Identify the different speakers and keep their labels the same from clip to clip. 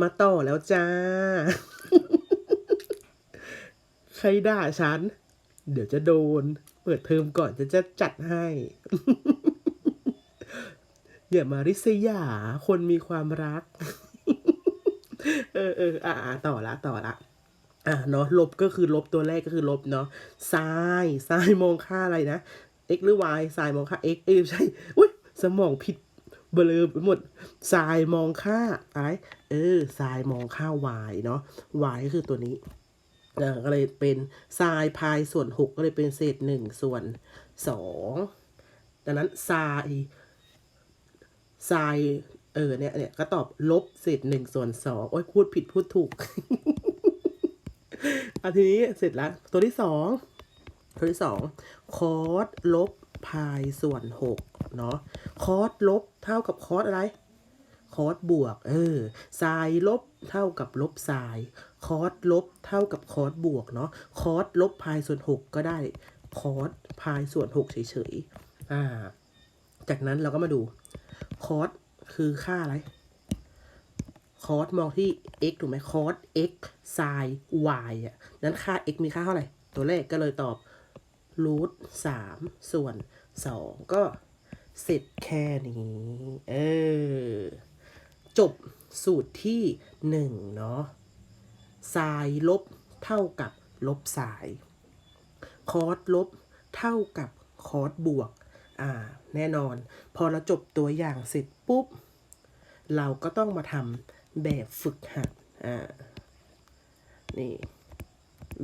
Speaker 1: มาต่อแล้วจ้า ใครด่าฉัน เดี๋ยวจะโดน เปิดเทอมก่อนจะจะจัดให้ อย่ามาริษยา คนมีความรัก เออเอออะต่อละ ต่อละอะเนาะลบก็คือลบตัวแรกก็คือลบเนาะซ้ายซ้ายมองค่าอะไรนะ x หรือ y ซ้ายมองค่า x เอ้ยใช่ อุ้ยสมองผิด เบลอไปหมดซ้ายมองค่าอะไรเออซ้ายมองค่า y เนาะ y ก็คือตัวนี้เออก็เลยเป็นไซน์พายส่วนหกก็เลยเป็นเศษหนึ่งส่วนสองดังนั้นไซน์ไซน์เออเนี่ยเนี่ยก็ตอบลบเศษหนึ่งส่วนสองโอ้ยพูดผิดพูดถูกอันทีนี้เสร็จแล้ว ตัวที่สองตัวที่สองคอสลบ พายส่วนหกเนาะคอสลบเท่ากับคอสอะไร คอสบวก เออไซน์ลบเท่ากับลบไซน์คอสลบเท่ากับคอสบวกเนาะคอสลบพายส่วนหกก็ได้คอสพายส่วนหกเฉยๆอ่า จากนั้นเราก็มาดูคอสคือค่าอะไรคอสมองที่ x ถูกไหมคอส x ไซน์ y อะนั้นค่า x มีค่าเท่าไหร่ ตัวเลขก็เลยตอบ รูทสามส่วนสองก็เสร็จแค่นี้ เออ จบสูตรที่หนึ่งเนาะไซน์ลบเท่ากับลบไซน์คอสลบเท่ากับคอสบวก อ่า แน่นอน พอเราจบตัวอย่างเสร็จปุ๊บ เราก็ต้องมาทำแบบฝึกหัด อ่า นี่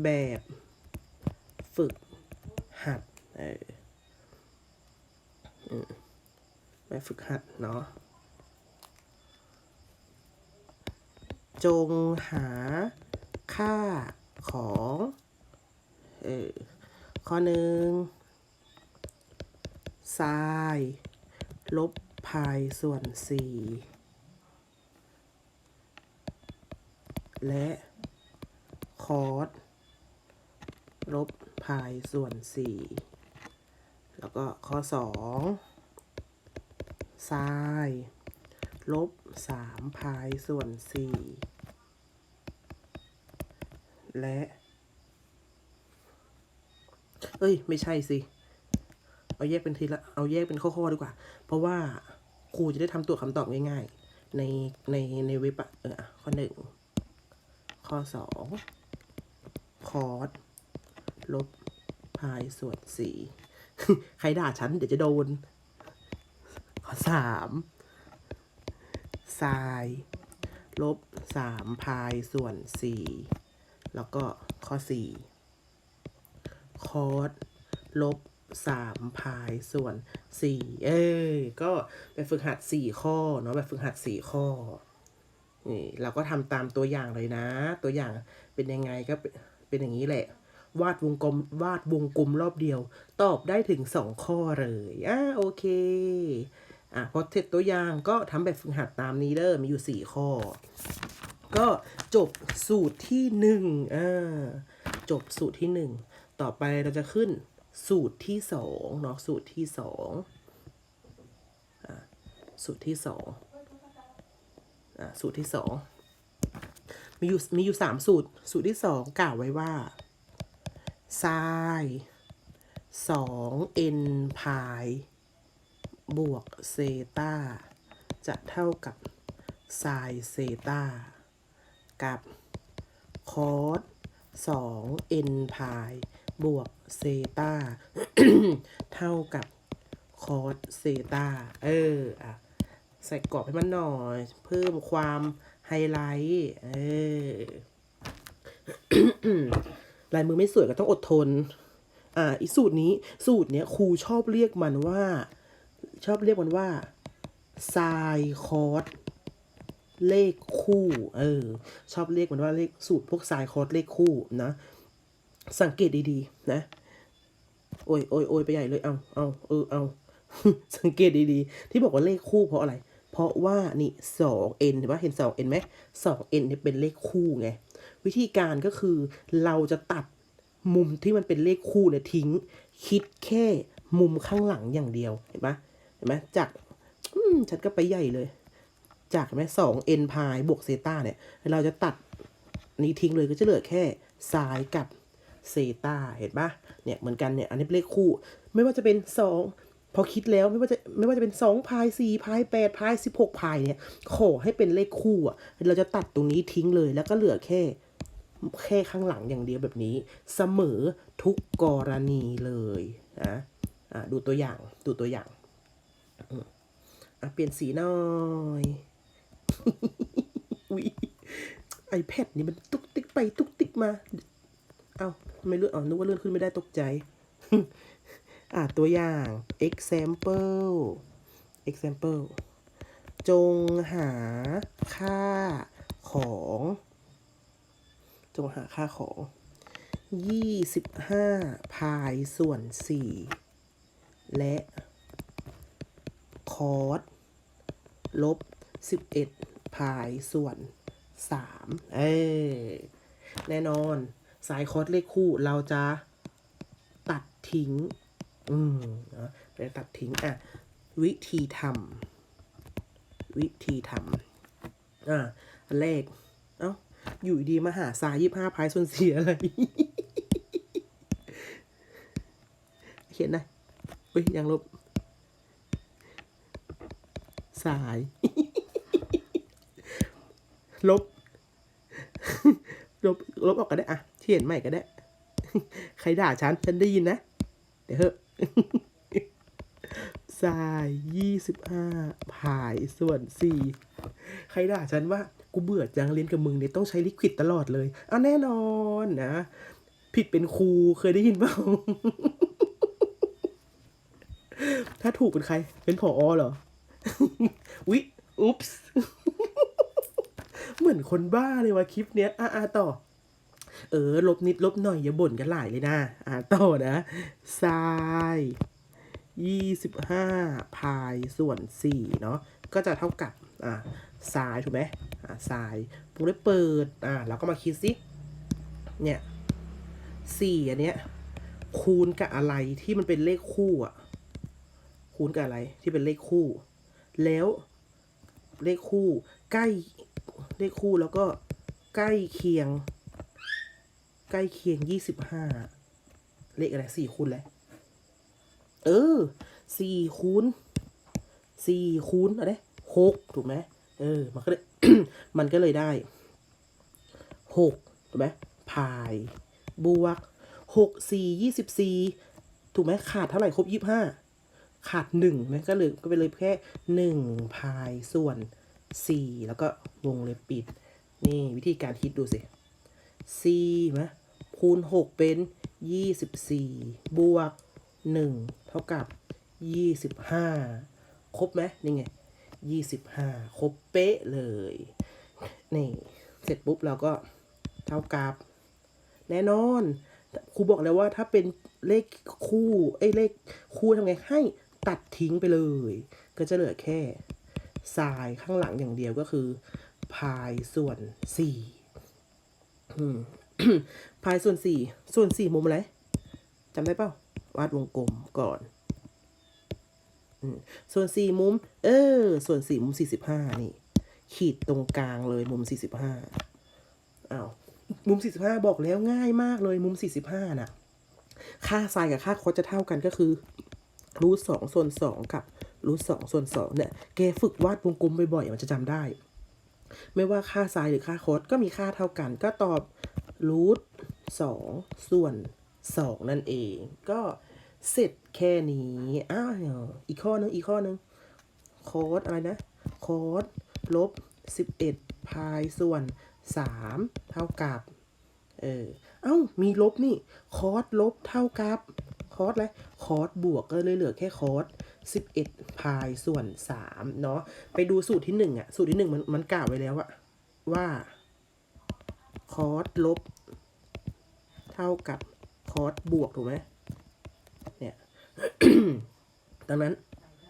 Speaker 1: แบบฝึก หัดเอออืมแบบฝึกหัดเนาะจงหาค่าของเออข้อหนึ่งไซน์ลบพายส่วนสี่และ คอสลบ พายส่วนสี่แล้วก็ข้อสองไซน์ลบสามพายส่วนสี่และ เอ้ย ไม่ใช่สิ เอาแยกเป็นทีละ เอาแยกเป็นข้อ ๆ ดีกว่า เพราะว่าครูจะได้ทำตัวคำตอบง่ายๆ ในในในเว็บอะเอออะข้อหนึ่งข้อสองคอร์ส ลบพายส่วนสี่ใครด่าฉัน เดี๋ยวจะโดน ข้อสามไซน์ลบสามพายส่วนสี่แล้วก็ข้อสี่คอสลบสามพายส่วนสี่เอ้ยก็แบบฝึกหัดสี่ข้อเนาะแบบฝึกหัดสี่ข้อนี่เราก็ทำตามตัวอย่างเลยนะ ตัวอย่างเป็นยังไงก็เป็นอย่างนี้แหละ วาดวงกลมวาดวงกลมรอบเดียว ตอบได้ถึงสองข้อเลยอะโอเคอะพอเสร็จตัวอย่างก็ทำแบบฝึกหัดตามนี้เด้อมีอยู่สี่ข้อ ก็จบสูตรที่หนึ่งอ่าจบสูตรที่หนึ่งต่อไปเราจะขึ้นสูตรที่สองเนาะสูตรที่สองอะสูตรที่สองอะสูตรที่สองมีอยู่มีอยู่สามสูตร สูตรที่สองกล่าวไว้ว่า ไซสองเอ็นพายบวกเซตาจะเท่ากับไซเซตากับคอสสองเอ็นพายบวกเซตาเท่ากับคอสเซตาเอออะใส่กรอบให้มันหน่อย เพิ่มความไฮไลท์ เออ ลายมือไม่สวยก็ต้องอดทน อ่า อีสูตรนี้สูตรเนี้ยครูชอบเรียกมันว่า ชอบเรียกมันว่าไซคอร์สเลขคู่ เออ ชอบเรียกมันว่าเลขสูตรพวกไซคอร์สเลขคู่นะ สังเกตดีๆ นะ โอ้ยโอ้ยโอ้ยไปใหญ่เลย เอาเอาเออ เอา สังเกตดีๆ ที่บอกว่าเลขคู่เพราะอะไร ราะว่านี่สองเอ็นเห็นปะเห็นสองเอ็นไหมสองเอ็นเนี่ยเป็นเลขคู่ไง วิธีการก็คือเราจะตัดมุมที่มันเป็นเลขคู่เนี่ยทิ้ง คิดแค่มุมข้างหลังอย่างเดียวเห็นปะเห็นไหมจากอืมฉันก็ไปใหญ่เลย จากไหมสองเอ็นพายบวกเซต้าเนี่ย เราจะตัดนี้ทิ้งเลยก็จะเหลือแค่ไซน์กับเซต้าเห็นปะเนี่ยเหมือนกันเนี่ยอันนี้เป็นเลขคู่ ไม่ว่าจะเป็นสอง พอคิดแล้วไม่ว่าจะไม่ว่าจะเป็นสองพายสี่พายแปดพายสิบหกพายเนี่ย ขอให้เป็นเลขคู่อะ เราจะตัดตรงนี้ทิ้งเลย แล้วก็เหลือแค่แค่ข้างหลังอย่างเดียวแบบนี้ เสมอทุกกรณีเลยนะอะดูตัวอย่างดูตัวอย่างอะเปลี่ยนสีหน่อยอุ๊ยไอแพดนี่มันตุกติกไปตุกติกมา เอ้าไม่เลื่อนอ๋อนึกว่าเลื่อนขึ้นไม่ได้ตกใจ อะตัวอย่าง example example จงหาค่าของ จงหาค่าของยี่สิบห้าพายส่วนสี่และคอสลบสิบเอ็ดพายส่วนสามเอ้ยแน่นอน สายคอสเลขคู่เราจะตัดทิ้ง อืมนะเราตัดทิ้งอะวิธีทำวิธีทำอะอันแรกเอ้าอยู่ดีมาหาสายยี่ห้าพายส่วนเสี่อะไรเขียนนะเฮ้ยยังลบ สาย ลบ ลบ ลบออกก็ได้อะเขียนใหม่ก็ได้ ใครด่าฉัน ฉันได้ยินนะ เดี๋ยวเถอะ สายยี่สิบห้าพายส่วนสี่ใครด่าฉันว่ากูเบื่อจังเรียนกับมึงเนี่ยต้องใช้ลิควิดตลอดเลยเอะแน่นอนนะ ผิดเป็นครูเคยได้ยินเปล่า ถ้าถูกเป็นใคร เป็นผออเหรอ อุ๊ยอุ๊ปส์เหมือนคนบ้าเลยว่ะคลิปเนี้ยอะอะต่อ เออ ลบนิดลบหน่อยอย่าบ่นกันหลายเลยนะ อะต่อนะทรายยี่สิบห้าพายส่วนสี่เนาะ ก็จะเท่ากับ อะทรายถูกไหมอะทรายปุ๊บได้เปิด อะเราก็มาคิดสิ เนี่ยสี่อันเนี้ยคูณกับอะไรที่มันเป็นเลขคู่อะ คูณกับอะไรที่เป็นเลขคู่ แล้วเลขคู่ ใกล้เลขคู่แล้วก็ใกล้เคียง ใกล้เคียงยี่สิบห้าเลขอะไรสี่คูณอะไรเออสี่คูณสี่คูณอะไรหกถูกไหมเออ มันก็เลยมันก็เลยได้หกถูกไหมพายบวกหกสี่ยี่สิบสี่ถูกไหมขาดเท่าไหร่ครบยี่ห้าขาดหนึ่งไหมก็เลยก็ไปเลยแค่หนึ่งพายส่วนสี่แล้วก็วงเล็บปิด นี่วิธีการคิดดูสิสี่ไหม คูณหกเป็นยี่สิบสี่บวกหนึ่งเท่ากับยี่สิบห้าครบไหมนี่ไงยี่สิบห้าครบเป๊ะเลย นี่ เสร็จปุ๊บเราก็เท่ากับ แน่นอนครูบอกแล้วว่าถ้าเป็นเลขคู่เอ้เลขคู่ทำไงให้ตัดทิ้งไปเลย ก็จะเหลือแค่ทรายข้างหลังอย่างเดียวก็คือพายส่วนสี่ พายส่วนสี่ส่วนสี่มุมอะไรจำได้เปล่าวาดวงกลมก่อน ส่วนสี่มุม เออ ส่วนสี่มุมสี่สิบห้านี่ ขีดตรงกลางเลยมุมสี่สิบห้าอ้าวมุม45บห้าบอกแล้วง่ายมากเลยมุม45น่ะ ค่าไซน์กับค่าคอสจะเท่ากันก็คือรูทสองส่วนสองกับรูทสองส่วนสองเนี่ยแกฝึกวาดวงกลมบ่อยๆมันจะจำได้ ไม่ว่าค่าไซน์หรือค่าคอสก็มีค่าเท่ากัน ก็ตอบ รูทสองส่วนสองนั่นเอง ก็เสร็จแค่นี้อ้าวอีกข้อนึงอีกข้อนึงคอสอะไรนะคอสลบสิบเอ็ดพายส่วนสามเท่ากับเออเอ้ามีลบนี่คอสลบเท่ากับคอสอะไรคอสบวกก็เลยเหลือแค่คอสสิบเอ็ดพายส่วนสามเนาะไปดูสูตรที่หนึ่งอะสูตรที่หนึ่งมันมันกล่าวไว้แล้วอะว่า สลบ เท่ากับคอสบวกถูกไหมเนี่ยดังนั้น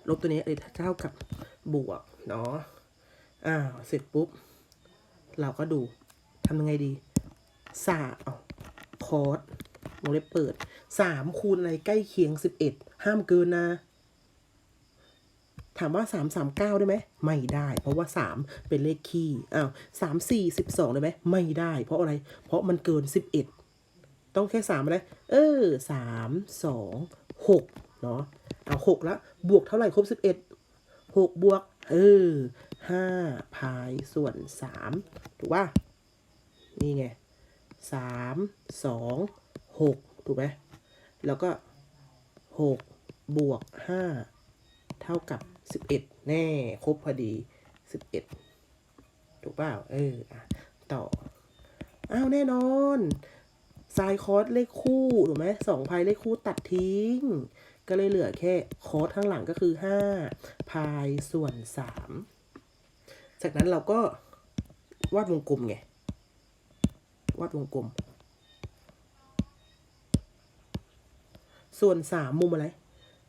Speaker 1: ลบตัวนี้เลยเท่ากับบวกเนาะอ้าวเสร็จปุ๊บ เราก็ดูทำยังไงดีสาเอาคอร์สวงเล็บเปิดสามคูณอะไรใกล้เคียงสิบเอ็ดห้ามเกินนะ ถามว่าสามสามเก้าได้ไหมไม่ได้ เพราะว่าสามเป็นเลขคี่อ้าวสามสี่สิบสองได้ไหมไม่ได้ เพราะอะไร เพราะมันเกินสิบเอ็ดต้องแค่สามอะไรเออสามสองหกเนาะเอาหกละบวกเท่าไหร่ครบสิบเอ็ดหกบวก เออห้าพายส่วนสามถูกป่ะนี่ไงสามสองหกถูกไหมแล้วก็หกบวกห้าเท่ากับ 11แน่ครบพอดี11ถูกเปล่าเออต่อ อ้าว แน่นอนไซน์คอสเลขคู่ถูกไหมสองพายเลขคู่ตัดทิ้ง ก็เลยเหลือแค่คอสข้างหลังก็คือ5พายส่วน3จากนั้นเราก็วาดวงกลมไง วาดวงกลม ส่วน3มุมอะไร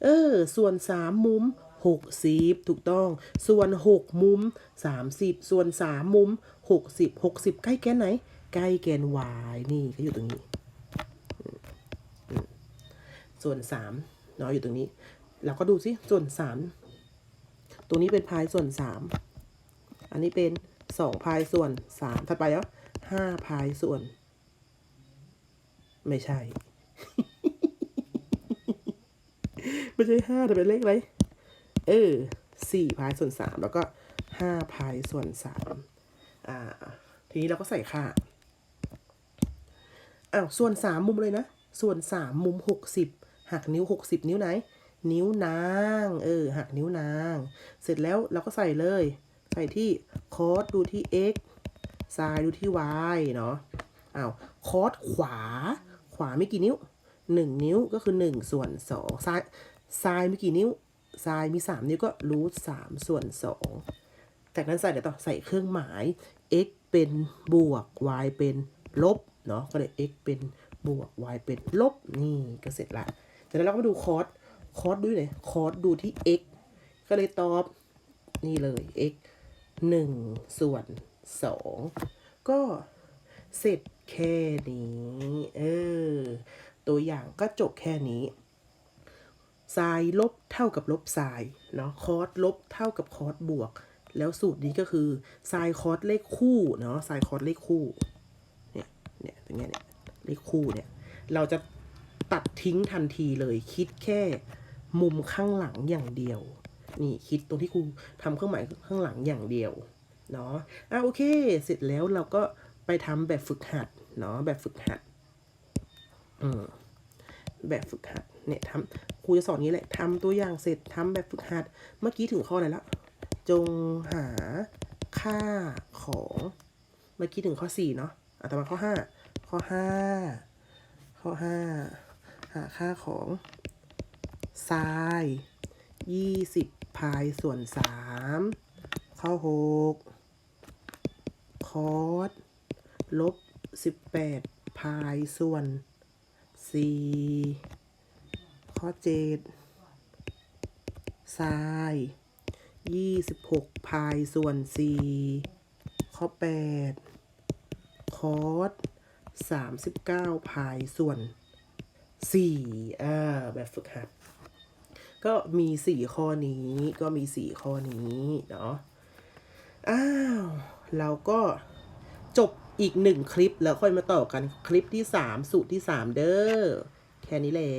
Speaker 1: เออ ส่วนสามมุม หกสิบถูกต้อง ส่วนหกมุมสามสิบส่วนสามมุมหกสิบหกสิบใกล้แกนไหน ใกล้แกน y นี่ก็อยู่ตรงนี้ ส่วนสามเนาะอยู่ตรงนี้ เราก็ดูสิส่วนสามตรงนี้เป็นพายส่วนสามอันนี้เป็นสองพายส่วนสามถัดไปแล้วห้าพายส่วน ไม่ใช่ ไม่ใช่ห้าแต่เป็นเลขอะไร เออสี่พายส่วนสามแล้วก็ห้าพายส่วนสามอ่า ทีนี้เราก็ใส่ค่าอ้าวส่วนสามมุมเลยนะ ส่วนสามมุมหกสิบหักนิ้วหกสิบนิ้วไหน นิ้วนาง เออ หักนิ้วนาง เสร็จแล้วเราก็ใส่เลย ใส่ที่คอสดูที่ x ไซน์ดูที่ y เนาะอ้าวคอสขวา ขวาไม่กี่นิ้วหนึ่งนิ้วก็คือหนึ่งส่วนสองซ้ายซ้ายมีกี่นิ้ว ซ้ายมีสามนิ้วก็รูทสามส่วนสองจากนั้นใส่เดี๋ยวต่อใส่เครื่องหมาย x เป็นบวก y เป็นลบเนาะก็เลย x เป็นบวก y เป็นลบนี่ก็เสร็จละจากนั้นเราก็มาดูคอสคอสดูไหนคอสดูที่ x ก็เลยตอบนี่เลย x หนึ่งส่วนสองก็เสร็จแค่นี้ เออ ตัวอย่างก็จบแค่นี้ ไซน์ลบเท่ากับลบไซน์เนาะคอสลบเท่ากับคอสบวก แล้วสูตรนี้ก็คือไซน์คอสเลขคู่เนาะไซน์คอสเลขคู่เนี่ยเนี่ยตรงเนี้ยเนี่ยเลขคู่เนี่ยเราจะตัดทิ้งทันทีเลยคิดแค่มุมข้างหลังอย่างเดียว นี่คิดตรงที่ครูทำเครื่องหมายข้างหลังอย่างเดียวเนาะอะโอเค เสร็จแล้วเราก็ไปทำแบบฝึกหัดเนาะแบบฝึกหัดอืมแบบฝึกหัดเนี่ยทำ ครูจะสอนนี้แหละทำตัวอย่างเสร็จทำแบบฝึกหัด เมื่อกี้ถึงข้ออะไรละจงหาค่าของ เมื่อกี้ถึงข้อสี่เนาะอะต่อมาข้อห้าข้อห้าข้อห้าหาค่าของไซน์ยี่สิบพายส่วนสามข้อหกคอสลบสิบแปดพายส่วนสี่ ข้อเจ็ดไซยี่สิบหกพายส่วนสี่ข้อแปดคอสสามสิบเก้าพายส่วนสี่อ่า แบบฝึกหัด ก็มีสี่ข้อนี้ ก็มีสี่ข้อนี้เนาะ อ้าว เราก็จบอีกหนึ่งคลิปแล้วค่อยมาต่อกันคลิปที่สามสูตรที่สามเด้อ แค่นี้แหละ